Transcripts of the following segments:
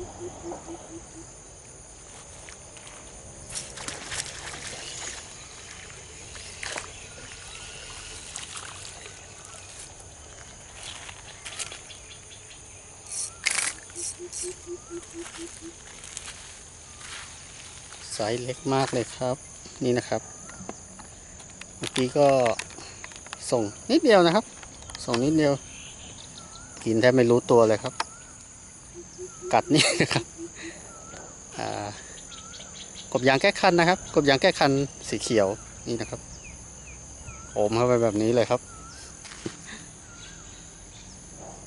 ไซส์เล็กมากเลยครับ นี่นะครับ เมื่อกี้ก็ส่งนิดเดียวนะครับ ส่งนิดเดียว กินแทบไม่รู้ตัวเลยครับ กัดนี่นะครับกบยางแก้คันนะครับ กบยางแก้คันสีเขียวนี่นะครับโอมเข้าไปแบบนี้เลยครับ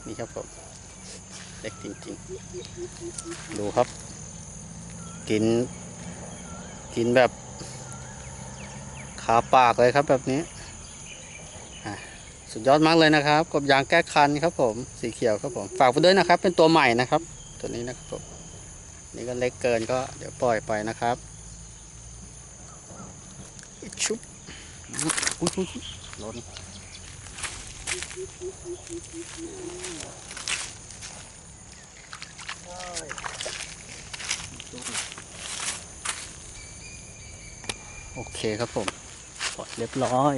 นี่ครับผมเล็กจริงๆ ดูครับ กิน กินแบบคาปากเลยครับแบบนี้สุดยอดมากเลยนะครับ กบยางแก้คันครับผมสีเขียวครับผม ฝากไปด้วยนะครับ เป็นตัวใหม่นะครับ ตัวนี้นะครับผมนี่ก็เล็กเกินก็เดี๋ยวปล่อยไปนะครับชุบอุ้ยอุ้ยอุ๊ยหล่นโอเคครับผมปล่อยเรียบร้อย